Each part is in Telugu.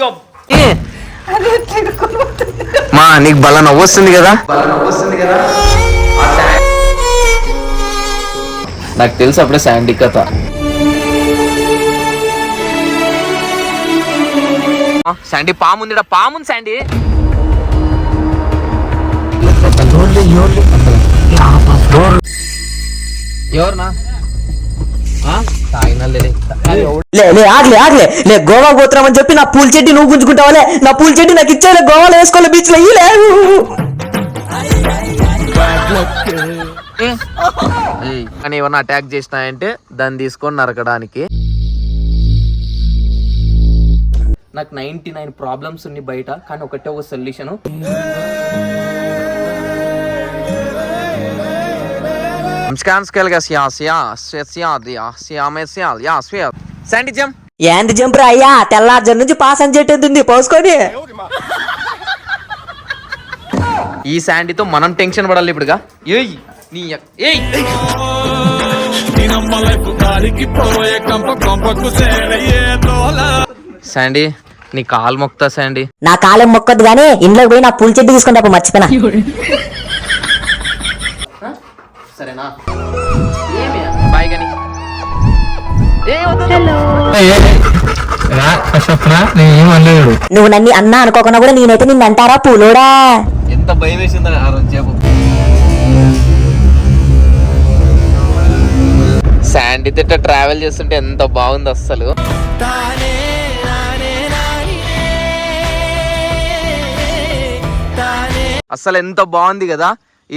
ఏ, మా నీకు బల నవ్వు వస్తుంది కదా? నాకు తెలుసు అప్పుడే శాండీ కథ. ఆ, శాండీ పాము ఉంది పాము శాండీ. ఎవరునా? తాగినలే లే లే ఆగలే ఆగలే. లే గోవా పోతున్నామని చెప్పి నా పూల చెడ్డి నువ్వు గుంజుకుంటావాలే నా పూల చెడ్డి నాకు ఇచ్చేలే గోవాలో వేసుకోలే బీచ్లో అని ఏమన్నా అటాక్ చేసినాయంటే దాన్ని తీసుకొని నరకడానికి. నాకు నైన్టీ నైన్ ప్రాబ్లమ్స్ ఉన్నాయి బయట కానీ ఒకటే ఒక సొల్యూషన్ శాండీ ఏంది జంపురా అయ్యా తెల్లార్జన నుంచి పాస్ అని చెట్టేది పోసుకొని. ఈ శాండీతో మనం టెన్షన్ పడాలి ఇప్పుడుగా. ఏయ్ నీ ఏయ్. శాండీ నీ కాలు మొక్తా శాండీ. నా కాలం మొక్కదు గానీ ఇంట్లోకి పోయి నా పూల చెడ్డి తీసుకుంటా మర్చిపోయినా. సరేనా? ఏమి? బాయ్ నువ్వు నన్ను అన్నా అనుకోకుండా కూడా నేనైతే నిన్ను అంటారా? పూలోడా? ఎంత భయం వేసిందో ఆ రోజు చెప్పు. శాండీ తిట్ట ట్రావెల్ చేస్తుంటే ఎంత బాగుంది అస్సలు. అసలు ఎంత బాగుంది కదా?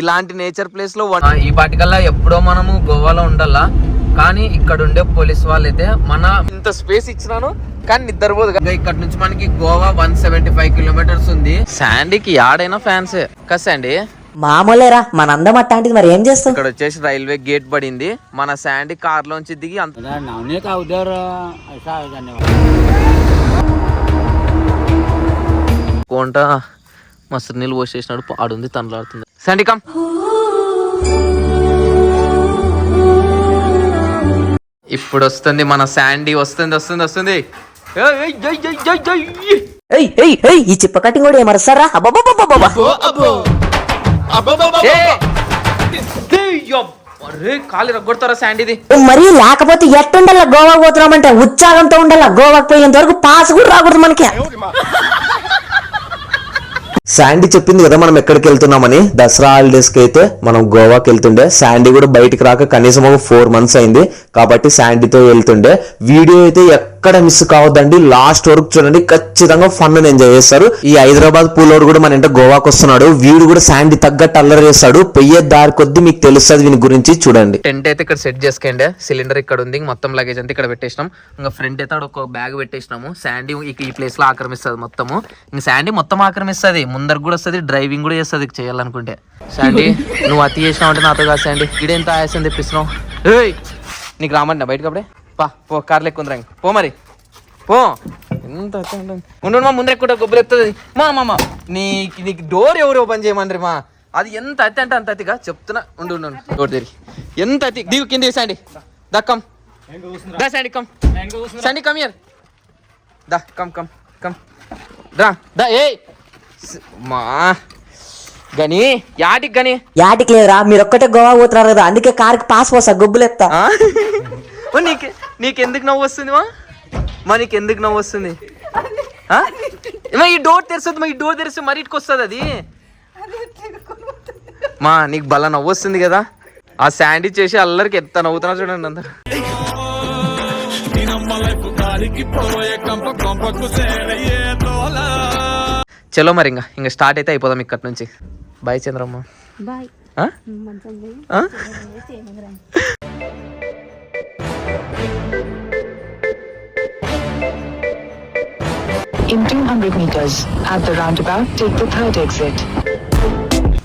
ఇలాంటి నేచర్ ప్లేస్లో ఈ పాటికల్లా ఎప్పుడో మనము గోవాలో ఉండాలా కానీ ఇక్కడ ఉండే పోలీస్ వాళ్ళైతే మన ఇంత స్పేస్ ఇచ్చినాను కానీ నిద్రపోదు. ఇక్కడ నుంచి మనకి Goa one seventy five kilometres ఉంది. శాండీకి యాడైనా ఫ్యాన్స్ కసండి మామూలేరా మన అందం మరి ఏం చేస్తాం ఇక్కడ వచ్చేసి రైల్వే గేట్ పడింది మన శాండీ కార్ లోంచి దిగి అంత కొంట మస్తు నీళ్ళు పోసేసినాడు పాడుంది తనలాడుతుంది. శాండీ కమ్ ఇప్పుడు వస్తుంది మన శాండీ వస్తుంది వస్తుంది వస్తుంది. ఏయ్, ఏయ్, ఏయ్, ఏయ్, ఏయ్, ఏయ్. ఏయ్ ఏయ్ ఏయ్ ఈ చిప్ప కటింగ్ కూడా ఏమరుస్తారా అబ్బబ్బబ్బబ్బబ్బ. అరే కాలు రగ్గొడతారా శాండీది మరి లేకపోతే ఎట్టుండాల గోవా పోతున్నామంటే ఉత్సాహంతో ఉండాల గోవాకి పోయేంత వరకు పాస్ కూడా రాకూడదు మనకి. శాండీ చెప్పింది కదా మనం ఎక్కడికి వెళ్తున్నామని? దసరా హాలిడేస్కి అయితే మనం గోవాకి వెళ్తుండే. శాండీ కూడా బయటికి రాక కనీసం ఒక ఫోర్ మంత్స్ అయింది. కాబట్టి శాండీతో వెళ్తుండే. వీడియో అయితే ఎక్కడ మిస్ కావద్దండి. లాస్ట్ వరకు చూడండి. ఖచ్చితంగా ఫన్ ఎంజాయ్ చేస్తారు. ఈ హైదరాబాద్ పూలోడు కూడా మన ఇంట గోవాకి వస్తున్నాడు. వీడు కూడా శాండీ తగ్గట్టు అల్లరి చేస్తాడు. పెయ్యే దారి కొద్ది మీకు తెలుస్తుంది వీని గురించి చూడండి. టెంట్ అయితే ఇక్కడ సెట్ చేసుకోండి. సిలిండర్ ఇక్కడ ఉంది. మొత్తం లగేజ్ అంతా ఇక్కడ పెట్టేసినాం. ఇంకా ఫ్రంట్ అయితే ఒక బ్యాగ్ పెట్టేసినాము. శాండీ ఈ ప్లేస్లో ఆక్రమిస్తుంది మొత్తము. ఇంకా శాండీ మొత్తం ఆక్రమిస్తుంది. ముందరకు కూడా వస్తుంది డ్రైవింగ్ కూడా చేస్తుంది చేయాలనుకుంటే. శాండీ నువ్వు అతి చేసినావు అంటే నాతో కాదు శాండీ. ఇడేంత ఆయాసం తెప్పిస్తున్నావు? ఏయ్! నీకు రామండి బయటకు అప్పుడే పా పో కార్లు ఎక్కువ పో మరి. పో. ఎంత. ఉండు మా ముందర ఎక్కువ గొప్పలు ఎక్కుతుంది. మా మామ నీకు నీకు డోర్ ఎవరు ఓపెన్ చేయమండ్రి మా? అది ఎంత అతి అంటే అంత అతిగా చెప్తున్నా. ఉండు ఉండు. డోర్ తిరిగి ఎంత అతి? దిగు కింద శాండి. దా come. The Sandy come. Sandy come here the come come come. దా దా ఏ మా గని యాటికి గని? యాటికి లేదురా మీరు ఒక్కటే గోవా పోతున్నారు కదా అందుకే కార్కి పాస్ పోసా గొబ్బులు ఎత్తా. ఆ? ఓ, నీకు నీకెందుకు నవ్వు వస్తుంది మా? మా నీకు ఎందుకు నవ్వు వస్తుంది? ఈ డోర్ తెరుస్తుంది మా ఈ డోర్ తెరిస్తే మరి ఇటుకు వస్తుంది అది? మా నీకు బల నవ్వు వస్తుంది కదా. ఆ శాండీ చేసి అల్లరికి ఎంత నవ్వుతున్నా చూడండి అందరు. పోయే కంప కొంపకు చలో మరి ఇంకా ఇంకా స్టార్ట్ అయితే అయిపోదాం ఇక్కడ నుంచి bye Chandramma bye? In 200 meters, at the roundabout, take the third exit.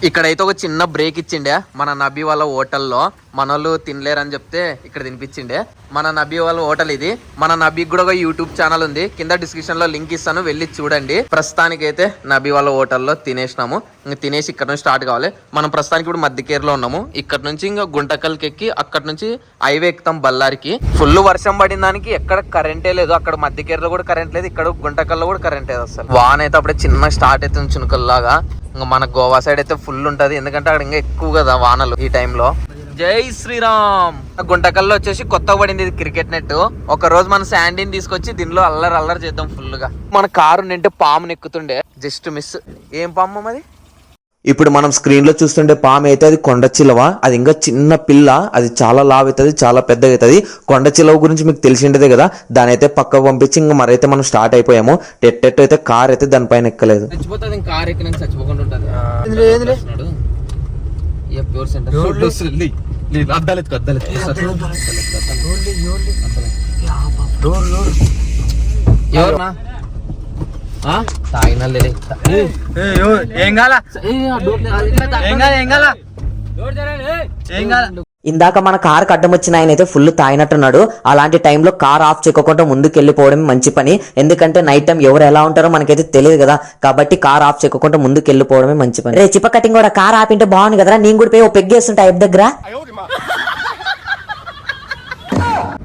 ఇక్కడైతే ఒక చిన్న బ్రేక్ ఇచ్చిండే మన నబీ వాళ్ళ హోటల్లో. మనోళ్ళు తినలేరని చెప్తే ఇక్కడ తినిపించిండే. మన నబీ వాళ్ళ హోటల్ ఇది. మన నబీకి కూడా ఒక యూట్యూబ్ ఛానల్ ఉంది. కింద డిస్క్రిప్షన్లో లింక్ ఇస్తాను. వెళ్ళి చూడండి. ప్రస్తుతానికి అయితే నబీ వాళ్ళ హోటల్లో తినేసినాము. ఇంకా తినేసి ఇక్కడ నుంచి స్టార్ట్ కావాలి. మనం ప్రస్తుతానికి ఇప్పుడు మధ్యకేరులో ఉన్నాము. ఇక్కడ నుంచి ఇంకా గుంటకల్కి ఎక్కి అక్కడ నుంచి హైవే ఎక్కుతాం బళ్ళారికి. ఫుల్ వర్షం పడిన దానికి ఎక్కడ కరెంటే లేదు. అక్కడ మధ్యకేరులో కూడా కరెంట్ లేదు. ఇక్కడ గుంటకల్లో కూడా కరెంట్ లేదు అసలు. వాన అయితే అప్పుడే చిన్న స్టార్ట్ అవుతుంది చునుకల్లాగా. ఇంకా మన గోవా సైడ్ అయితే ఫుల్ ఉంటది. ఎందుకంటే అక్కడ ఇంకా ఎక్కువ కదా వానలు ఈ టైంలో జై శ్రీరామ్. గుంటకల్లో వచ్చేసి కొత్త పడింది ఇది క్రికెట్ నెట్ ఒక రోజు మన శాండీని తీసుకొచ్చి దీనిలో అల్లరి అల్లరి చేద్దాం ఫుల్గా. మన కారు నింటే పాము నెక్కుతుండే. జస్ట్ మిస్ ఏం పాము అది ఇప్పుడు మనం స్క్రీన్లో చూస్తుంటే పాము అయితే అది కొండ చిలవ అది ఇంకా చిన్న పిల్ల అది చాలా లావ్ అవుతుంది చాలా పెద్దగా అవుతుంది కొండ చిలవ గురించి మీకు తెలిసిండేదే కదా దాని అయితే పక్కకు పంపించి ఇంకా మరైతే మనం స్టార్ట్ అయిపోయాము. టెట్టెట్టు అయితే కార్ అయితే దానిపైన ఎక్కలేదు. చచ్చిపోతుంది కారు చచ్చిపోకుండా ఉంటుంది ఎవరునా తాగినా లేదే ఏం కాల? ఏం కాల ఏం కాల? ఏం. కాల? ఇందాక మన కార్ అడ్డం వచ్చిన ఆయన అయితే ఫుల్ తాగినట్టున్నాడు. అలాంటి టైంలో కార్ ఆఫ్ చేయకుండా ముందుకు వెళ్ళిపోవడం మంచి పని. ఎందుకంటే నైట్ టైం ఎవరు ఎలా ఉంటారో మనకైతే తెలియదు కదా. కాబట్టి కార్ ఆఫ్ చేయకుండా ముందుకు వెళ్ళిపోవడమే మంచి పని. రే చిప్ప కటింగ్ కూడా కార్ ఆపింటే బాగుంది కదరా. నేను కూడా పోయి ఓ పెగ్గేస్తుంటా ఐదు దగ్గర?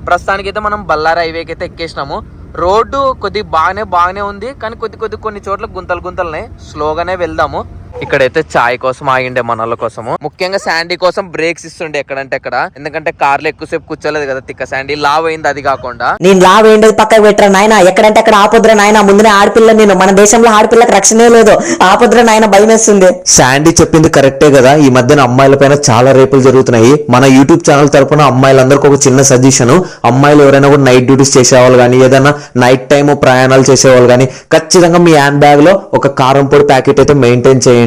ప్రస్తుతానికి అయితే మనం బళ్ళారి హైవేకి అయితే ఎక్కేసినాము. రోడ్డు కొద్ది బాగానే బాగానే ఉంది కానీ కొద్ది కొద్ది కొన్ని చోట్ల గుంతలు గుంతలున్నాయి. స్లోగానే వెళ్దాము. ఇక్కడైతే చాయ్ కోసం ఆగిండే మనల కోసము. ముఖ్యంగా శాండీ కోసం బ్రేక్స్ ఇస్తుండే ఎక్కడంటే ఎక్కడ ఎందుకంటే కార్లు ఎక్కువసేపు కూర్చోలేదు కదా తిక్క శాండీ. లావ్ అయింది అది కాకుండా. నేను లావ్ ఏంటది పక్కకు పెట్టరా నాయన? ఎక్కడంటే అక్కడ ఆపొద్దురా నాయన? ముందునే ఆడపిల్ల నేను. మన దేశంలో ఆడపిల్లకి రక్షణే లేదు. ఆపొద్దురా నాయన? భయం వేస్తుంది శాండీ చెప్పింది కరెక్టే కదా. ఈ మధ్యన అమ్మాయిల పైన చాలా రేపులు జరుగుతున్నాయి. మన యూట్యూబ్ ఛానల్ తరపున అమ్మాయిలందరికీ ఒక చిన్న సజెషన్. అమ్మాయిలు ఎవరైనా కూడా నైట్ డ్యూటీస్ చేసేవాళ్ళు కానీ ఏదైనా నైట్ టైం ప్రయాణాలు చేసేవాళ్ళు కానీ ఖచ్చితంగా మీ హ్యాండ్ బ్యాగ్లో ఒక కారం పొడి ప్యాకెట్ అయితే మెయింటైన్ చేయండి.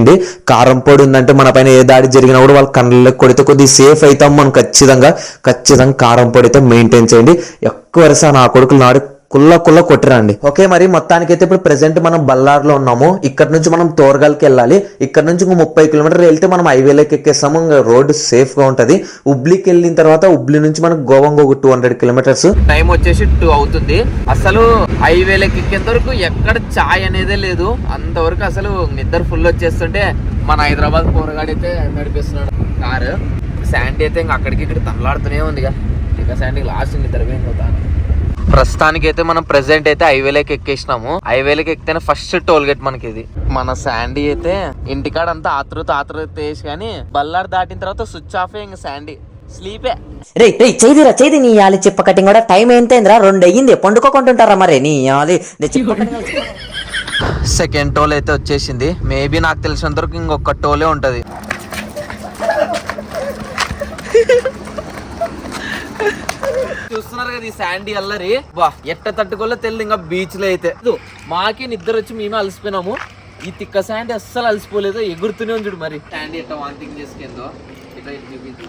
కారం పొడి ఉందంటే మన పైన ఏ దాడి జరిగినా కూడా వాళ్ళ కళ్ళకి కొడితే కొద్దిగా సేఫ్ అవుతాం మనం ఖచ్చితంగా. ఖచ్చితంగా కారం పొడి అయితే మెయింటైన్ చేయండి. ఎక్కువ వరుస నా కొడుకులు నాడు కుల్ల కుల్ల కొట్టిరండి. ఓకే మరి మొత్తానికి అయితే ఇప్పుడు ప్రెసెంట్ మనం బల్లార్లో ఉన్నాము. ఇక్కడ నుంచి మనం తోరగాల్కి వెళ్ళాలి. ఇక్కడ నుంచి ఇంకో ముప్పై కిలోమీటర్ వెళ్తే మనం హైవేలోకి ఎక్కేస్తాము. ఇంకా రోడ్డు సేఫ్గా ఉంటది. ఉబ్లికి వెళ్ళిన తర్వాత ఉబ్లి నుంచి మనకు గోవా ఒక టూ హండ్రెడ్ కిలోమీటర్స్. టైం వచ్చేసి టూ అవుతుంది. అసలు హైవేలోకి ఎక్కేంత వరకు ఎక్కడ చాయ్ అనేదే లేదు. అంతవరకు అసలు నిద్ర ఫుల్ వచ్చేస్తుంటే మన హైదరాబాద్ పోరగాడైతే నడిపిస్తున్నాడు. కారు. శాండీ అయితే ఇంకా అక్కడికి ఇక్కడ తనలాడుతూనే ఉంది ఇక ఇక లాస్ట్ నిద్రపోయింది పోతాను. ప్రస్తుతానికి అయితే మనం ప్రెసెంట్ అయితే హైవేలోకి ఎక్కేసినాము. హైవేలోకి ఎక్కితేనే ఫస్ట్ టోల్ గేట్ మనకి ఇది మన శాండీ అయితే ఇంటికాడ అంతా ఆతృత ఆతృత వేసి కానీ బల్లార్ దాటిన తర్వాత స్విచ్ ఆఫ్ ఇంకా శాండీ స్లీపే రే రే చేదిరా చేది నీ యాలి చిప్ప కటింగ్ కూడా. టైం ఏంటైందిరా రెండు అయ్యింది పండుకోకుంటుంటారా మరి? నీ యాలి. సెకండ్ టోల్ అయితే వచ్చేసింది. మేబీ నాకు తెలిసినంత వరకు ఇంకొక టోలే ఉంటది. కదా ఈ శాండీ అల్లరి. వా ఎట్ట తట్టుకోలే తెలియదు ఇంకా బీచ్లో అయితే. మాకే నిద్ర వచ్చి మేమే అలసిపోయినాము. ఈ తిక్క శాండీ అస్సలు అలసిపోలేదు ఎగురుతూనే ఉంది చూడు మరి. శాండీ ఎట్ట వాంతింగ్ చేసుకుందో ఇట్లా చూపించు.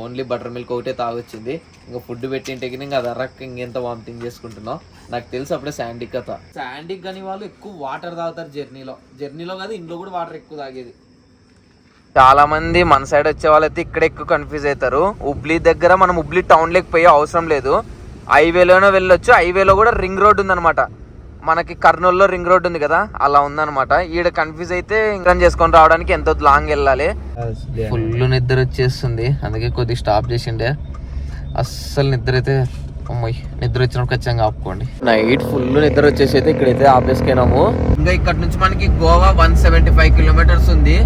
ఓన్లీ బటర్ మిల్క్ ఒకటే తాగొచ్చింది. ఇంకా ఫుడ్ పెట్టింటే ఇంకా అది ఇంకెంత వామిటింగ్ చేసుకుంటున్నాం నాకు తెలుసు అప్పుడే శాండీ కథ. శాండీకి కానీ వాళ్ళు ఎక్కువ వాటర్ తాగుతారు జర్నీలో జర్నీలో కాదు ఇంట్లో కూడా వాటర్ ఎక్కువ తాగేది. చాలా మంది మన సైడ్ వచ్చే వాళ్ళైతే ఇక్కడ ఎక్కువ కన్ఫ్యూజ్ అవుతారు హుబ్లీ దగ్గర మనం హుబ్లీ టౌన్ లేకి పోయే అవసరం లేదు. హైవేలోనే వెళ్ళొచ్చు. హైవేలో కూడా రింగ్ రోడ్ ఉందన్నమాట. మనకి కర్నూలులో రింగ్ రోడ్ ఉంది కదా అలా ఉందన్నమాట. ఈడ కన్ఫ్యూజ్ అయితే ఇంకా చేసుకొని రావడానికి ఎంతో లాంగ్ వెళ్ళాలి. ఫుల్ నిద్ర వచ్చేస్తుంది. అందుకే కొద్దిగా స్టాప్ చేసిండే. అస్సలు నిద్ర అయితే అమ్మాయి నిద్ర వచ్చినప్పుడు ఖచ్చితంగా ఆపుకోండి. నైట్ ఫుల్ నిద్ర వచ్చేసి అయితే ఇక్కడైతే ఆపేసుకున్నాము. ఇంకా ఇక్కడ నుంచి మనకి Goa one seventy five kilometres ఉంది.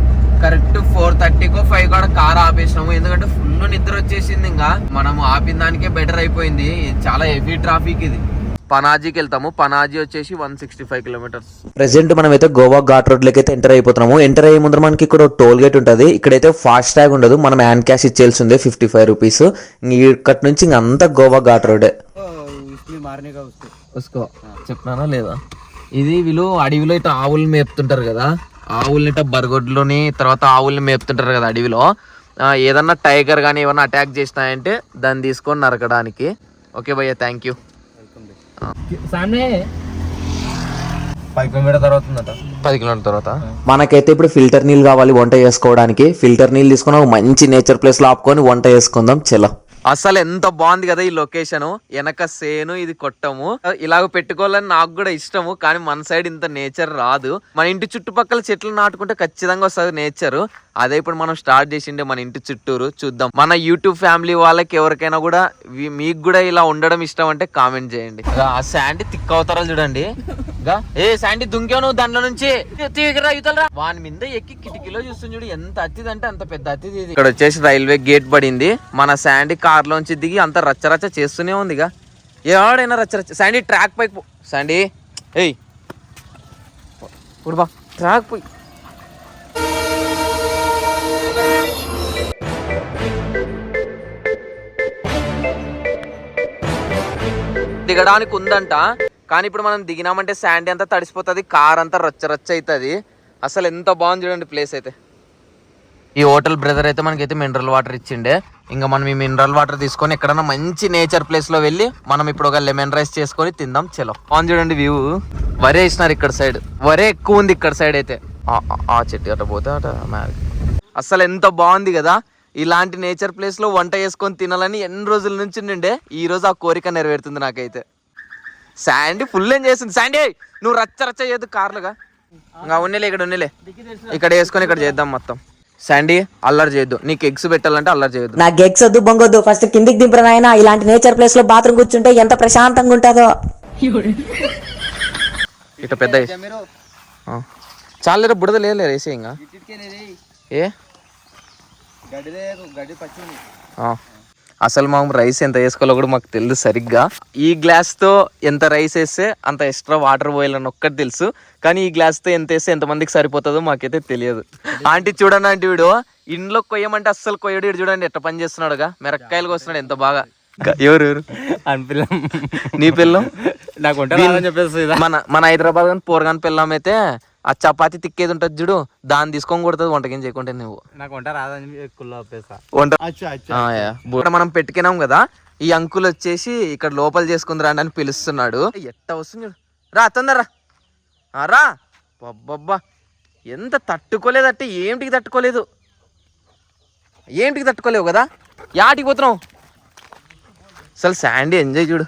కరెక్ట్ ఫోర్ థర్టీకో ఫైవ్ కూడా కార్ ఆపేసినాము. ఎందుకంటే ఫుల్ నిద్ర వచ్చేసింది ఇంకా. మనం ఆపిన దానికే బెటర్ అయిపోయింది. చాలా హెవీ ట్రాఫిక్ ఇది. పనాజీకి వెళ్తాము. పనాజీ వచ్చేసి one sixty five kilometres present మనం అయితే గోవా ఘాట్ రోడ్ లకి అయితే ఎంటర్ అయిపోతున్నాము. ఎంటర్ అయ్యే ముందర మనకి ఇక్కడ టోల్ గేట్ ఉంటుంది. ఇక్కడైతే ఫాస్ట్ ట్యాగ్ ఉండదు. మనం హ్యాండ్ క్యాష్ ఇచ్చేయాల్సి ఉంది ఫిఫ్టీ ఫైవ్ రూపీస్ ఇక్కడ నుంచి ఇంక అంతా గోవా ఘాట్ రోడే ఉసుకో. చెప్పినానా లేదా? ఇది వీళ్ళు అడవిలో ఇట్లా ఆవులు మేపుతుంటారు కదా. ఆవుల్ని ఇట్లా బరగొడ్లోని తర్వాత ఆవుల్ని మేపుతుంటారు కదా అడవిలో. ఆ, ఏదన్నా టైగర్ కానీ ఏమన్నా అటాక్ చేసినాయంటే దాన్ని తీసుకొని నరకడానికి. ఓకే భయ్య థ్యాంక్ యూ పది కిలోమీటర్ తర్వాత పది కిలోమీటర్ తర్వాత? మనకైతే ఇప్పుడు ఫిల్టర్ నీళ్ళు కావాలి వంట చేసుకోవడానికి. ఫిల్టర్ నీళ్ళు తీసుకుని ఒక మంచి నేచర్ ప్లేస్లో ఆపుకొని వంట చేసుకుందాం. చలో. అసలు ఎంత బాగుంది కదా ఈ లొకేషన్. వెనక సేను ఇది కొట్టము. ఇలాగ పెట్టుకోవాలని నాకు కూడా ఇష్టము కానీ మన సైడ్ ఇంత నేచర్ రాదు. మన ఇంటి చుట్టుపక్కల చెట్లు నాటుకుంటే ఖచ్చితంగా వస్తుంది నేచర్. అదే ఇప్పుడు మనం స్టార్ట్ చేసిండే మన ఇంటి చుట్టూరు చూద్దాం. మన యూట్యూబ్ ఫ్యామిలీ వాళ్ళకి ఎవరికైనా కూడా మీకు కూడా ఇలా ఉండడం ఇష్టం అంటే కామెంట్ చేయండి. ఆ శాండీ తిక్క అవతారాలు చూడండి. ఏ శాండీ దుంకావు దాంట్లో నుంచి? వాని మీద ఎక్కి కిటికీలో చూస్తుంది చూడు ఎంత అతిథి అంటే అంత పెద్ద అతిథి ఇది. ఇక్కడ వచ్చేసి రైల్వే గేట్ పడింది. మన శాండీ కార్ లోంచి దిగి అంత రచ్చరచ్చ చేస్తూనే ఉంది ఇక. ఎవడైనా రచ్చరచ్చ శాండీ ట్రాక్ పైకి పో. శాండీ ఏయ్. ఇప్పుడు బా ట్రాక్ పోయి దిగడానికి ఉందంట కానీ ఇప్పుడు మనం దిగినామంటే శాండీ అంతా తడిసిపోతుంది కార్ అంతా రచ్చ రచ్చ అవుతుంది అసలు ఎంత బాగుంది చూడండి ప్లేస్ అయితే. ఈ హోటల్ బ్రదర్ అయితే మనకైతే మినరల్ వాటర్ ఇచ్చిండే. ఇంకా మనం ఈ మినరల్ వాటర్ తీసుకొని ఎక్కడన్నా మంచి నేచర్ ప్లేస్లో వెళ్ళి మనం ఇప్పుడు ఒక లెమన్ రైస్ చేసుకొని తిందాం చలో. బాగుంది చూడండి వ్యూ. వరే వేసినారు ఇక్కడ సైడ్. వరే ఎక్కువ ఉంది ఇక్కడ సైడ్ అయితే. ఆ- ఆ- చెట్టు అట్ట పోతే అట అసలు ఎంత బాగుంది కదా. ఇలాంటి నేచర్ ప్లేస్లో వంట చేసుకొని తినాలని ఎన్ని రోజుల నుంచి నిండే ఈ రోజు ఆ కోరిక నెరవేరుతుంది నాకైతే. శాండీ ఫుల్ ఏం చేస్తుంది. శాండీ నువ్వు రచ్చ రచ్చ చేయదు కార్లుగా. ఇంకా ఉన్నలే ఇక్కడ ఉన్నలే. ఇక్కడ వేసుకొని ఇక్కడ చేద్దాం మొత్తం. శాండీ అల్లరి చేయొద్దు. నీకు ఎగ్స్ పెట్టాలంటే అల్లరి చేయొద్దు. నా గెగ్స్ వద్దు బొంగొద్దు. ఫస్ట్ కిందికి దింపరా నాయనా. ఇలాంటి నేచర్ ప్లేస్లో బాత్రూమ్ కూర్చుంటే ఎంత ప్రశాంతంగా ఉంటుందో. ఇట్లా పెద్ద చాలేరా బుడద లేదు వేసే ఇంకా. ఏ? ఆ. అసలు మనం రైస్ ఎంత వేసుకోవాలో కూడా మాకు తెలుసు సరిగ్గా. ఈ గ్లాస్తో ఎంత రైస్ వేస్తే అంత ఎక్స్ట్రా వాటర్ పోయాలని ఒక్కటి తెలుసు. కానీ ఈ గ్లాస్తో ఎంత వేస్తే ఎంత మందికి సరిపోతుందో మాకైతే తెలియదు. ఆంటీ చూడండి ఆంటీ వీడు. ఇంట్లో కొయ్యమంటే అస్సలు కొయ్యడు. వీడు చూడండి ఎట్ట పని చేస్తున్నాడుగా. మిరక్కాయలు వస్తున్నాడు ఎంత బాగా. ఎవరు ఎవరు? అనిపిల్లం నీ పిల్లం? నాకు మన మన హైదరాబాద్ కానీ పోరగాని పిల్లం అయితే ఆ చపాతి తిక్కేది ఉంటుంది చూడు దాన్ని తీసుకొని కొడుతుంది వంటకేం చేయకుంటే నువ్వు. నాకు వంట రాదని వంట మనం పెట్టుకున్నాం కదా ఈ అంకుల్ వచ్చేసి ఇక్కడ లోపల చేసుకుందిరా అని పిలుస్తున్నాడు. ఎట్ట వస్తుంది చూడు. రా తొందరరా. ఆ, రా. బబ్బబ్బా ఎంత తట్టుకోలేదంటే ఏంటికి తట్టుకోలేదు? ఏంటికి తట్టుకోలేవు కదా? యాటికి పోతున్నావు? అసలు శాండీ ఎంజాయ్ చూడు.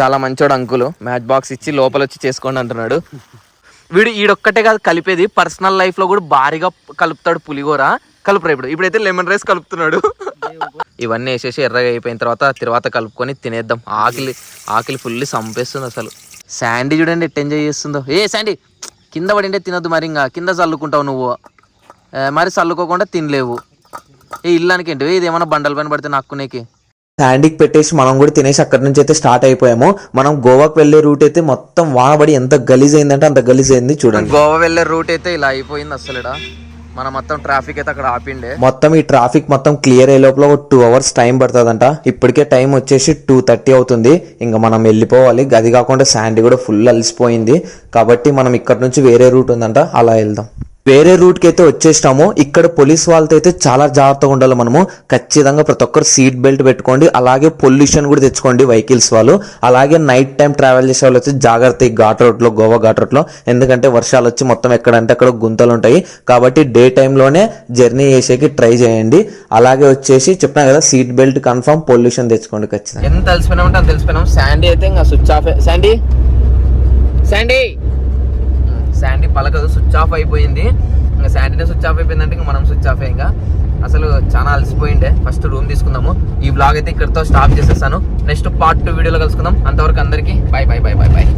చాలా మంచోడు అంకుల్. మ్యాచ్ బాక్స్ ఇచ్చి లోపల వచ్చి చేసుకోండి అంటున్నాడు. వీడు ఈడొక్కటే కాదు కలిపేది. పర్సనల్ లైఫ్లో కూడా భారీగా కలుపుతాడు పులిగోర కలుపురా ఇప్పుడు. ఇప్పుడైతే లెమన్ రైస్ కలుపుతున్నాడు. ఇవన్నీ వేసేసి ఎర్రగా అయిపోయిన తర్వాత తర్వాత కలుపుకొని తినేద్దాం. ఆకలి ఆకలి ఫుల్లీ సంపేస్తుంది అసలు. శాండీ చూడండి ఎట్ ఎంజాయ్ చేస్తుందో. ఏ శాండీ! కింద పడింటే తినద్దు మరి ఇంకా. కింద చల్లుకుంటావు నువ్వు. మరి చల్లుకోకుండా తినలేవు. ఏ ఇల్లానికి ఏంటి ఇది ఏమైనా బండల పైన పడితే నాక్కునేకి. శాండీకి పెట్టేసి మనం కూడా తినేసి అక్కడి నుంచి అయితే స్టార్ట్ అయిపోయాము. మనం గోవాకి వెళ్ళే రూట్ అయితే మొత్తం వానబడి ఎంత గలీజ్ అయిందంటే అంత గలీజ్ అయింది చూడండి. గోవా వెళ్ళే రూట్ అయితే ఇలా అయిపోయింది అసలుడా మన మొత్తం ట్రాఫిక్ అయితే అక్కడ ఆపిండే. మొత్తం ఈ ట్రాఫిక్ మొత్తం క్లియర్ అయ్యే లోపల ఒక టూ అవర్స్ టైం పడుతుందంట. ఇప్పటికే టైం వచ్చేసి టూ థర్టీ అవుతుంది. ఇంకా మనం వెళ్ళిపోవాలి. గది కాకుండా శాండీ కూడా ఫుల్ అలసిపోయింది. కాబట్టి మనం ఇక్కడ నుంచి వేరే రూట్ ఉందంట. అలా వెళ్దాం. వేరే రూట్కి అయితే వచ్చేసినాము. ఇక్కడ పోలీస్ వాళ్ళతో అయితే చాలా జాగ్రత్తగా ఉండాలి మనము. ఖచ్చితంగా ప్రతి ఒక్కరు సీట్ బెల్ట్ పెట్టుకోండి. అలాగే పొల్యూషన్ కూడా తెచ్చుకోండి వెహికల్స్ వాళ్ళు. అలాగే నైట్ టైం ట్రావెల్ చేసే వాళ్ళు వచ్చి జాగ్రత్త ఈ ఘాట్ రోడ్లో గోవా ఘాట్ రోడ్లో. ఎందుకంటే వర్షాలు వచ్చి మొత్తం ఎక్కడంటే అక్కడ గుంతలు ఉంటాయి కాబట్టి డే టైంలోనే జర్నీ చేసేకి ట్రై చేయండి. అలాగే వచ్చేసి చెప్పినా కదా సీట్ బెల్ట్ కన్ఫర్మ్ పొల్యూషన్ తెచ్చుకోండి ఖచ్చితంగా. ఎంత తెలిసిపోయినామంటే అంత తెలిసిపోయినాం. శాండీ అయితే ఇంకా switch off Sandy? Sandy? Sandy పలకదు switch off అయిపోయింది. ఇంకా శాండీనే స్విచ్ ఆఫ్ అయిపోయిందంటే ఇంకా మనం స్విచ్ ఆఫ్ ఇంకా. అసలు చాలా అలసిపోయిండే. ఫస్ట్ రూమ్ తీసుకుందాము. ఈ బ్లాగ్ అయితే ఇక్కడితో స్టాప్ చేసేసాను. నెక్స్ట్ పార్ట్ టూ వీడియోలో కలుసుకుందాం. అంతవరకు అందరికీ bye bye bye bye bye